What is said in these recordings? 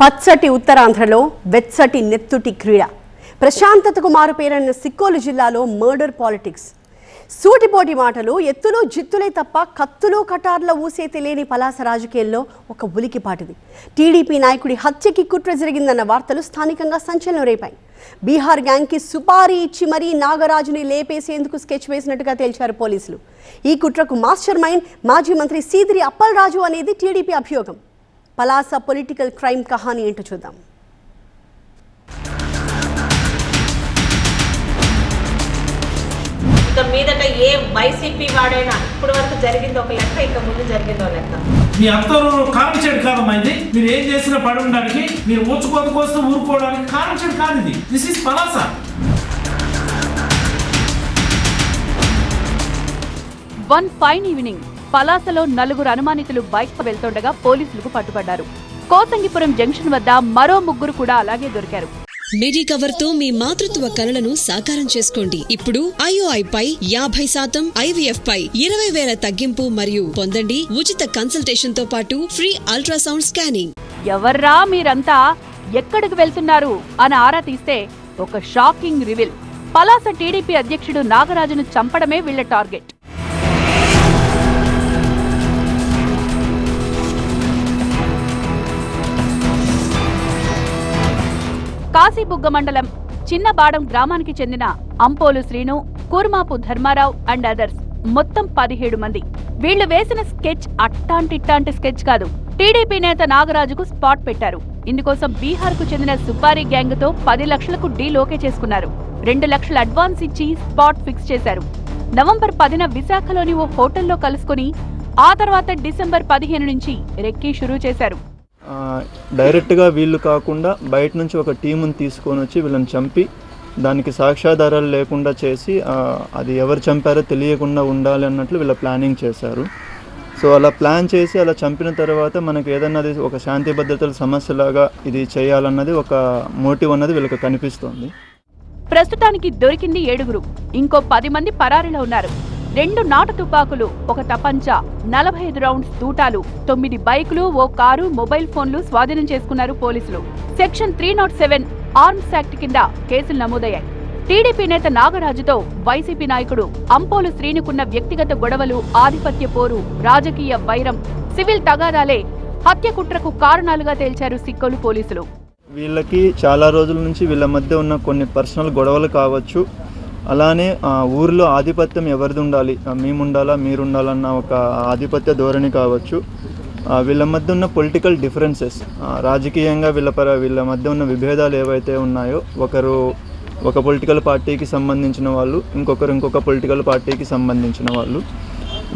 పచ్చటి ఉత్తరాంధ్రలో వెచ్చటి నెత్తుటి క్రీడ. ప్రశాంతతకు మారుపేరన్న సిక్కోలు జిల్లాలో మర్డర్ పాలిటిక్స్. సూటిపోటి మాటలు ఎత్తులు జిత్తులే తప్ప కత్తులు కటార్ల ఊసే తెలియని పలాస రాజకీయాల్లో ఒక ఉలికిపాటిది టీడీపీ నాయకుడి హత్యకి కుట్ర జరిగిందన్న వార్తలు స్థానికంగా సంచలనం రేపాయి. బీహార్ గ్యాంగ్కి సుపారీ ఇచ్చి మరీ నాగరాజుని లేపేసేందుకు స్కెచ్ వేసినట్టుగా తేల్చారు పోలీసులు. ఈ కుట్రకు మాస్టర్ మైండ్ మాజీ మంత్రి సీదిరి అప్పలరాజు అనేది టీడీపీ అభియోగం. పలాస పొలిటికల్ క్రైమ్ కహాని ఏంటో చూద్దాం. ఇక మీదట ఏ వైసీపీ వాడైనా ఇప్పటి వరకు జరిగింది ఒక లెక్క ఇక ముందు జరిగింది లెక్క. మీ అత్తరు కారం చెడు కాదమ్మా ఇది మీరు ఏం చేసినా పడి ఉండడానికి మీరు ఊచుకోత కోస్తూ ఊరుకోవడానికి కారం చెడు కాదు ఇది. This is Palasa. One fine evening పలాసలో నలుగురు అనుమానితులు బైక్ వెళ్తుండగా పోలీసులకు పట్టుబడ్డారు. కోతంగిపురం జంక్షన్ వద్ద మరో ముగ్గురు కూడా అలాగే దొరికారు. మిడి కవర్తో మీ మాతృత్వ కలలను సాకారం చేసుకోండి. ఇప్పుడు ఐఓఐ పై యాభై శాతం ఐవీఎఫ్ పై ఇరవై వేల తగ్గింపు మరియు పొందండి ఉచిత కన్సల్టేషన్తో పాటు ఫ్రీ అల్ట్రాసౌండ్ స్కానింగ్. ఎవర్రా మీరంతా? ఎక్కడికి వెళ్తున్నారు? అని ఆరా తీస్తే ఒక షాకింగ్ రివిల్. పలాస టీడీపీ అధ్యక్షుడు నాగరాజును చంపడమే వీళ్ళ టార్గెట్. కాశీబుగ్గ మండలం చిన్నబాడం గ్రామానికి చెందిన అంపోలు శ్రీను కూర్మాపు ధర్మారావు అండ్ అదర్స్ మొత్తం పదిహేడు మంది. వీళ్ళు వేసిన స్కెచ్ అట్టాంటిట్టాంటి స్కెచ్ కాదు. టీడీపీ నేత నాగరాజుకు స్పాట్ పెట్టారు. ఇందుకోసం బీహార్కు చెందిన సుపారీ గ్యాంగ్తో పది లక్షలకు డీల్ ఓకే చేసుకున్నారు. రెండు లక్షల అడ్వాన్స్ ఇచ్చి స్పాట్ ఫిక్స్ చేశారు. నవంబర్ పదిన విశాఖలోని ఓ హోటల్లో కలుసుకుని ఆ తర్వాత డిసెంబర్ పదిహేను నుంచి రెక్కీ షురూ చేశారు. డైరెక్ట్గా వీళ్ళు కాకుండా బయట నుంచి ఒక టీముని తీసుకొని వచ్చి వీళ్ళని చంపి దానికి సాక్ష్యాధారాలు లేకుండా చేసి అది ఎవరు చంపారో తెలియకుండా ఉండాలి అన్నట్లు వీళ్ళ ప్లానింగ్ చేశారు. సో అలా ప్లాన్ చేసి అలా చంపిన తర్వాత మనకి ఏదన్నా అది ఒక శాంతి భద్రతల సమస్యలాగా ఇది చేయాలన్నది ఒక మోటివ్ అన్నది వీళ్ళకి కనిపిస్తోంది. ప్రస్తుతానికి దొరికింది ఏడుగురు. ఇంకో పది మంది పరారీలో ఉన్నారు. రెండు నాటు తుపాకులు ఒక తపంచా నలభై ఐదు రౌండ్స్ తూటాలు తొమ్మిది బైకులు ఓ కారు మొబైల్ ఫోన్లు స్వాధీనం చేసుకున్నారు పోలీసులు. Section three nought seven arms act కింద కేసులు నమోదయ్యాయి. టీడీపీ నేత నాగరాజుతో వైసీపీ నాయకుడు అంపోలు శ్రీనుకున్న వ్యక్తిగత గొడవలు ఆధిపత్య పోరు రాజకీయ వైరం సివిల్ తగాదాలే హత్య కుట్రకు కారణాలుగా తేల్చారు సిక్కోలు పోలీసులు. వీళ్ళకి చాలా రోజుల నుంచి వీళ్ళ మధ్య ఉన్న కొన్ని పర్సనల్ గొడవలు కావచ్చు. అలానే ఆ, ఊరిలో ఆధిపత్యం ఎవరిది ఉండాలి మేము ఉండాలా మీరు ఉండాలన్న ఒక ఆధిపత్య ధోరణి కావచ్చు. వీళ్ళ మధ్య ఉన్న పొలిటికల్ డిఫరెన్సెస్ రాజకీయంగా వీళ్ళ పర వీళ్ళ మధ్య ఉన్న విభేదాలు ఏవైతే ఉన్నాయో ఒకరు ఒక పొలిటికల్ పార్టీకి సంబంధించిన వాళ్ళు ఇంకొకరు ఇంకొక పొలిటికల్ పార్టీకి సంబంధించిన వాళ్ళు.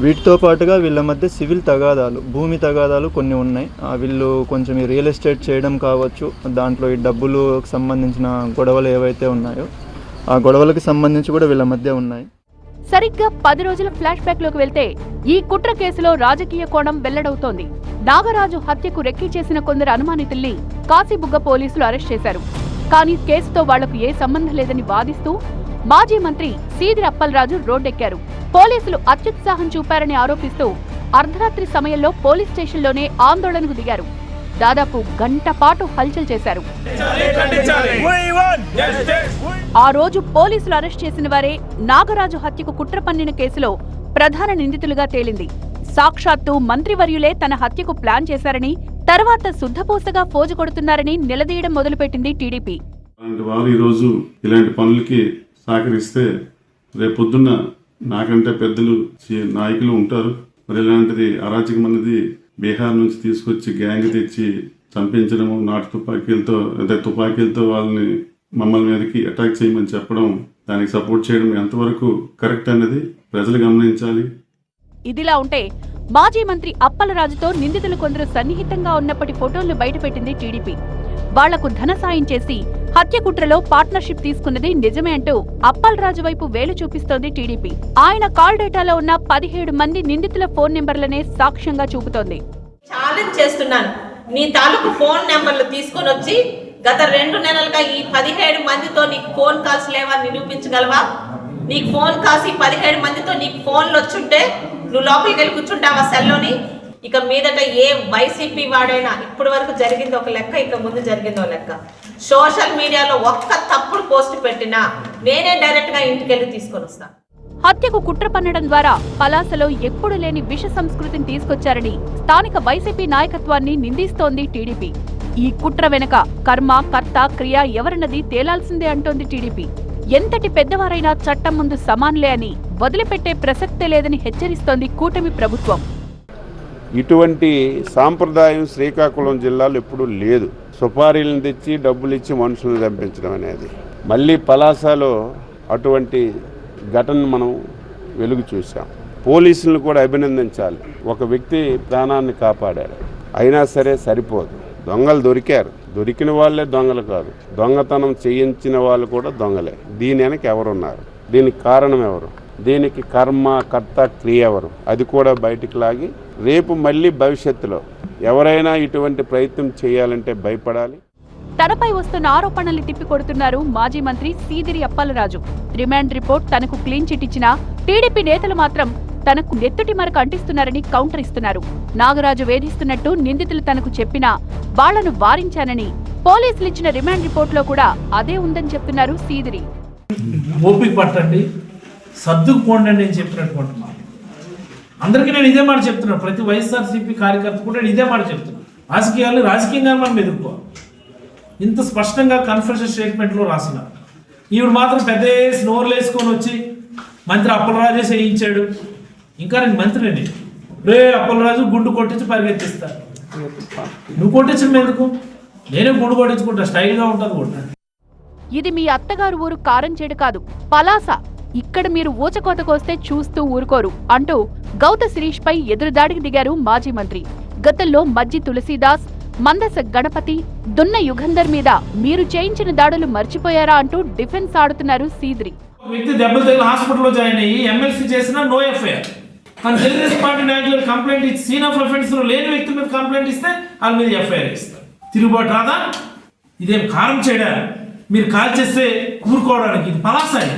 వీటితో పాటుగా వీళ్ళ మధ్య సివిల్ తగాదాలు భూమి తగాదాలు కొన్ని ఉన్నాయి. ఆ, వీళ్ళు కొంచెం ఈ రియల్ ఎస్టేట్ చేయడం కావచ్చు దాంట్లో ఈ డబ్బులు సంబంధించిన గొడవలు ఏవైతే ఉన్నాయో. ఆ గొడవలకు సంబంధించి కూడా వీళ్ళ మధ్య ఉన్నాయి. సరిగ్గా పది రోజుల ఫ్లాష్ బ్యాక్లోకి వెళ్తే ఈ కుట్ర కేసులో రాజకీయ కోణం వెల్లడవుతోంది. నాగరాజు హత్యకు రెక్కీ చేసిన కొందరు అనుమానితుల్ని కాశీబుగ్గ పోలీసులు అరెస్ట్ చేశారు. కానీ కేసుతో వాళ్ళకు ఏ సంబంధం లేదని వాదిస్తూ మాజీ మంత్రి సీదిరి అప్పలరాజు రోడ్డెక్కారు. పోలీసులు అత్యుత్సాహం చూపారని ఆరోపిస్తూ అర్ధరాత్రి సమయంలో పోలీస్ స్టేషన్లోనే ఆందోళనకు దిగారు. దాదాపు గంట పాటు హల్చల్ చేశారు. ఆ రోజు పోలీసులు అరెస్ట్ చేసిన వారే నాగరాజు హత్యకు కుట్ర పన్నిన కేసులో ప్రధాన నిందితులుగా తేలింది. సాక్షాత్తు మంత్రివర్యులే తన హత్యకు ప్లాన్ చేశారని తర్వాత శుద్ధపూసగా ఫోజు కొడుతున్నారని నిలదీయడం మొదలుపెట్టింది టీడీపీ. వారు ఈరోజు ఇలాంటి పనులకి సహకరిస్తే రేపొద్దున్న నాకంటే పెద్దలు నాయకులు ఉంటారు. మరి ఇలాంటిది అరాచకమైనది బీహార్ నుంచి తీసుకొచ్చి గ్యాంగ్ తెచ్చి చంపించడము నాటు తుపాకీలతో అదే తుపాకీలతో వాళ్ళని మమ్మల్ని మీదకి అటాక్ చేయమని చెప్పడం దానికి సపోర్ట్ చేయడం ఎంతవరకు కరెక్ట్ అనేది ప్రజలు గమనించాలి. ఇదిలా ఉంటే మాజీ మంత్రి అప్పలరాజుతో నిందితులు కొందరు సన్నిహితంగా ఉన్నప్పటి ఫోటోలను బయటపెట్టింది టీడీపీ. వాళ్ళకు ధన సాయం చేసి హత్య కుట్రలో పార్ట్నర్షిప్ తీసుకున్నది నిజమే అంటూ అప్పలరాజు వైపు వేలు చూపిస్తోంది టీడీపీ. ఆయన కాల్ డేటాలో ఉన్న పదిహేడు మంది నిందితుల ఫోన్ నెంబర్లనే సాక్ష్యంగా చూపుతోంది. ఛాలెంజ్ చేస్తున్నాను. నీ తాలూకు ఫోన్ నెంబర్లు తీసుకొని వచ్చి గత రెండు నెలలుగా ఈ పదిహేడు మందితో నీకు ఫోన్ కాల్స్ లేవా నిరూపించగలవా? నీకు ఫోన్ కాల్స్ ఈ పదిహేడు మందితో నీకు ఫోన్లు వచ్చుంటే నువ్వు లోపలికి వెళ్ళి కూర్చుంటావా సెల్లోని? ఇక మీదట ఏ వైసీపీ వాడైనా ఇప్పటి వరకు జరిగింది ఒక లెక్క ఇక ముందు జరిగిందో లెక్క. సోషల్ మీడియాలో ఒక్క తప్పుడు పోస్ట్ పెట్టినా నేనే డైరెక్ట్గా ఇంటికి వెళ్ళి తీసుకొని వస్తాను హత్యకు కుట్ర పన్నడం ద్వారా పలాసలో ఎప్పుడు లేని విష సంస్కృతిని తీసుకొచ్చారని స్థానిక వైసీపీ నాయకత్వాన్ని నిందిస్తోంది టీడీపీ. ఈ కుట్ర వెనుక కర్మ కర్త క్రియ ఎవరన్నది తేలాల్సిందే అంటోంది టీడీపీ. ఎంతటి పెద్దవారైనా చట్టం ముందు సమానులే అని వదిలిపెట్టే ప్రసక్తే లేదని హెచ్చరిస్తోంది కూటమి ప్రభుత్వం. ఇటువంటి సాంప్రదాయం శ్రీకాకుళం జిల్లాలో ఎప్పుడూ లేదు. సుపారీలను తెచ్చి డబ్బులు ఇచ్చి మనుషులను చంపించడం అనేది. మళ్ళీ పలాసలో అటువంటి ఘటన మనం వెలుగు చూసాం పోలీసులను కూడా అభినందించాలి. ఒక వ్యక్తి ప్రాణాన్ని కాపాడారు అయినా సరే సరిపోదు. దొంగలు దొరికారు. దొరికిన వాళ్ళే దొంగలు కాదు. దొంగతనం చేయించిన వాళ్ళు కూడా దొంగలే. దీని వెనక ఎవరున్నారు? దీనికి కారణం ఎవరు? దీనికి కర్మ కర్త క్రియ ఎవరు? అది కూడా బయటికి లాగి రేపు మళ్ళీ భవిష్యత్తులో ఎవరైనా ఇటువంటి ప్రయత్నం చేయాలంటే భయపడాలి. తనపై వస్తున్న ఆరోపణల్ని తిప్పికొడుతున్నారు మాజీ మంత్రి సీదిరి అప్పలరాజు. రిమాండ్ రిపోర్ట్ తనకు క్లీన్ చిట్ ఇచ్చినా టీడీపీ నేతలు మాత్రం తనకు నెత్తుటి మరక అంటిస్తున్నారని కౌంటర్ ఇస్తున్నారు. నాగరాజు వేధిస్తున్నట్టు నిందితులు తనకు చెప్పినా వాళ్ళను వారించానని పోలీసులు ఇచ్చిన రిమాండ్ రిపోర్ట్లో కూడా అదే ఉందని చెప్తున్నారు సీదిరి. ఓపిక పట్టండి. సర్దుకుపోండి అని నేను చెప్పినట్టు కొంటున్నాను అందరికీ నేను ఇదే మాట చెప్తున్నాను ప్రతి వైఎస్ఆర్సీపీ కార్యకర్త కూడా నేను ఇదే మాట చెప్తున్నాను రాజకీయాలు రాజకీయంగా మనం ఎదుర్కో ఇంత స్పష్టంగా కన్ఫెషన్ స్టేట్మెంట్లో రాసిన. ఈవిడ మాత్రం పెద్ద నోర్లు వేసుకొని వచ్చి మంత్రి అప్పలరాజే చేయించాడు. ఇంకా నేను మంత్రిని రే అప్పలరాజు గుండు కొట్టించి పరిగెత్తిస్తా. నువ్వు కొట్టించడం ఎందుకు? నేనే గుండు కొట్టించుకుంటా. స్టైల్గా ఉంటుంది కూడా ఇది మీ అత్తగారు ఊరు కారంచేడు కాదు పలాస. ఇక్కడ మీరు ఊచకోతకొస్తే చూస్తూ ఊరుకోరు అంటూ గౌత శిరీష్ పై ఎదురుదాడికి దిగారు మాజీ మంత్రి. గతంలో మజ్జి తులసీదాస్ మందస గణపతి దున్న యుగంధర్ మీద మీరు చేయించిన దాడులు మర్చిపోయారా అంటూ డిఫెన్స్ ఆడుతున్నారు సీద్రి. వ్యక్తి దెబ్బలు తగిలి హాస్పిటల్లో జాయిన్ అయ్యి ఎమ్మెల్సీ చేసిన నో ఎఫ్ఐఆర్. కానీ తెలుగుదేశం పార్టీ నాయకులు కంప్లైంట్ ఇచ్చి సీన్ ఆఫ్ అఫెన్స్లో లేని వ్యక్తి మీద కంప్లైంట్ ఇస్తే వాళ్ళ మీద ఎఫ్ఐఆర్ ఇస్తారు తిరుగుబాటు రాదా? ఇదేం కారం చేయడా మీరు కాల్ చేస్తే ఊరుకోవడానికి ఇది పలాసాయి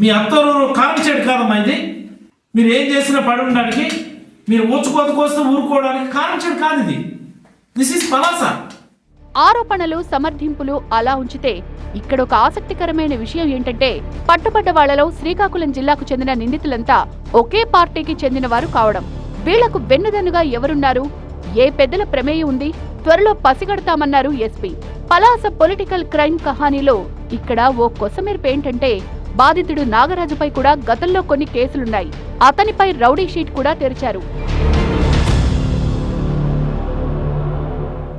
మీ అత్తరు కారం చేయడు కాదమ్మా ఇది. మీరు ఏం చేసినా పడి ఉండడానికి మీరు ఊచుకోత కోస్తే ఊరుకోవడానికి కారం చేయడు కాదు ఇది. దిస్ ఇస్ పలాసా ఆరోపణలు సమర్థింపులు అలా ఉంచితే ఇక్కడ ఒక ఆసక్తికరమైన విషయం ఏంటంటే పట్టుబడ్డ వాళ్ళలో శ్రీకాకుళం జిల్లాకు చెందిన నిందితులంతా ఒకే పార్టీకి చెందిన వారు కావడం. వీళ్ళకు వెన్నుదన్నుగా ఎవరున్నారు? ఏ పెద్దల ప్రమేయం ఉంది? త్వరలో పసిగడతామన్నారు ఎస్పీ. పలాస పొలిటికల్ క్రైమ్ కహానీలో ఇక్కడ ఓ కొసమెరుపు ఏంటంటే బాధితుడు నాగరాజుపై కూడా గతంలో కొన్ని కేసులున్నాయి. అతనిపై రౌడీ షీట్ కూడా తెరిచారు.